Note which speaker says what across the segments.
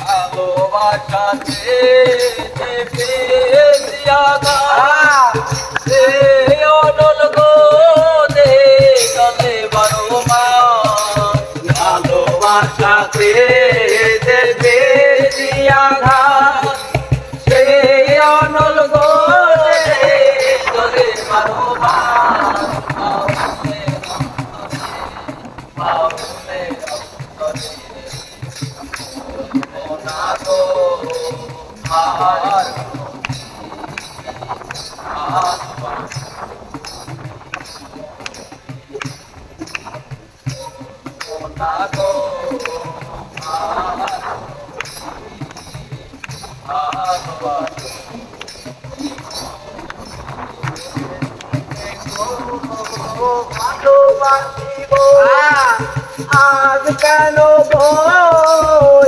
Speaker 1: ভালোবাসাতে দিয়াদা সে অনল গো দে চলে বারো মা
Speaker 2: ভালোবাসাতে দেবে দিয়াদা Bye. Ah, the canoe
Speaker 1: boy.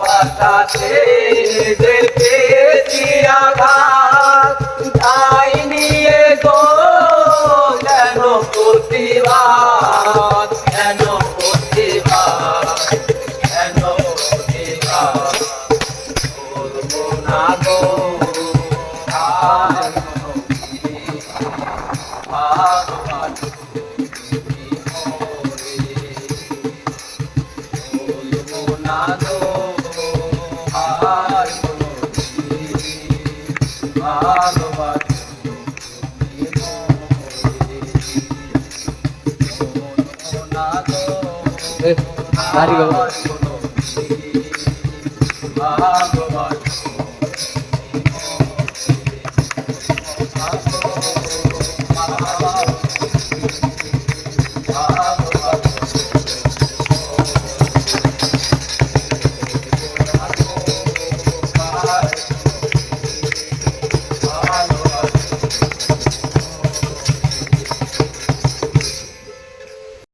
Speaker 1: বাতাসে পেয়েছি আঘাত। তাই নিয়ে গো ভারী বাবা